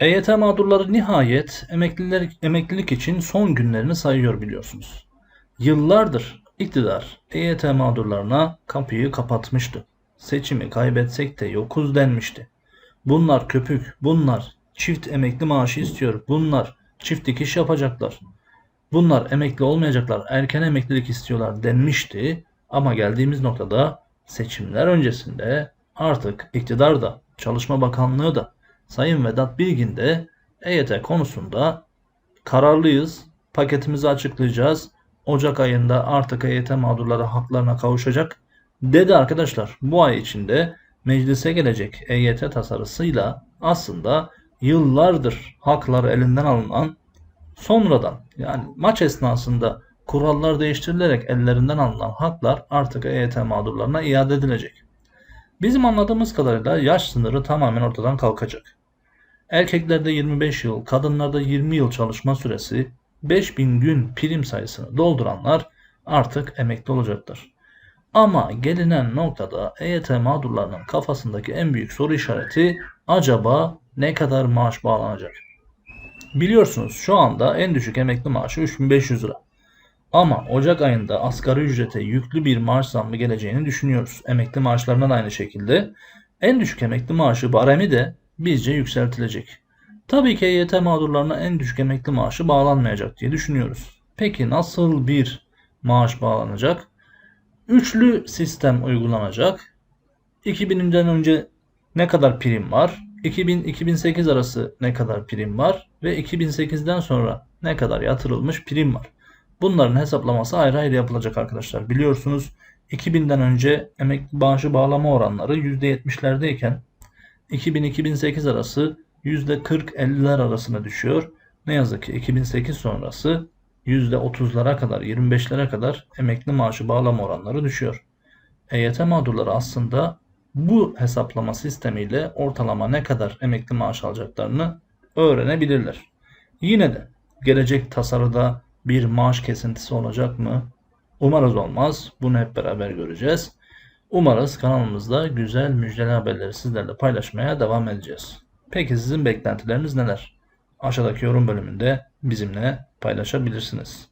EYT mağdurları nihayet emekliler, emeklilik için son günlerini sayıyor biliyorsunuz. Yıllardır iktidar EYT mağdurlarına kapıyı kapatmıştı. Seçimi kaybetsek de yokuz denmişti. Bunlar köpük, bunlar çift emekli maaşı istiyor, bunlar çift dikiş yapacaklar. Bunlar emekli olmayacaklar, erken emeklilik istiyorlar denmişti. Ama geldiğimiz noktada seçimler öncesinde artık iktidar da, Çalışma Bakanlığı da, Sayın Vedat Bilgin de EYT konusunda kararlıyız. Paketimizi açıklayacağız. Ocak ayında artık EYT mağdurları haklarına kavuşacak dedi arkadaşlar. Bu ay içinde meclise gelecek EYT tasarısıyla aslında yıllardır hakları elinden alınan sonradan yani maç esnasında kurallar değiştirilerek ellerinden alınan haklar artık EYT mağdurlarına iade edilecek. Bizim anladığımız kadarıyla yaş sınırı tamamen ortadan kalkacak. Erkeklerde 25 yıl, kadınlarda 20 yıl çalışma süresi, 5000 gün prim sayısını dolduranlar artık emekli olacaklar. Ama gelinen noktada EYT mağdurlarının kafasındaki en büyük soru işareti acaba ne kadar maaş bağlanacak? Biliyorsunuz şu anda en düşük emekli maaşı 3500 lira. Ama Ocak ayında asgari ücrete yüklü bir maaş zammı geleceğini düşünüyoruz. Emekli maaşlarına da aynı şekilde. En düşük emekli maaşı baremi de bizce yükseltilecek. Tabii ki EYT mağdurlarına en düşük emekli maaşı bağlanmayacak diye düşünüyoruz. Peki nasıl bir maaş bağlanacak? Üçlü sistem uygulanacak. 2000'den önce ne kadar prim var? 2000-2008 arası ne kadar prim var? Ve 2008'den sonra ne kadar yatırılmış prim var? Bunların hesaplaması ayrı ayrı yapılacak arkadaşlar. Biliyorsunuz 2000'den önce emekli maaşı bağlama oranları %70'lerdeyken 2000-2008 arası %40-50'ler arasına düşüyor. Ne yazık ki 2008 sonrası %30'lara kadar, 25'lere kadar emekli maaşı bağlama oranları düşüyor. EYT mağdurları aslında bu hesaplama sistemiyle ortalama ne kadar emekli maaş alacaklarını öğrenebilirler. Yine de gelecek tasarıda bir maaş kesintisi olacak mı? Umarız olmaz. Bunu hep beraber göreceğiz. Umarız kanalımızda güzel müjdeli haberleri sizlerle paylaşmaya devam edeceğiz. Peki sizin beklentileriniz neler? Aşağıdaki yorum bölümünde bizimle paylaşabilirsiniz.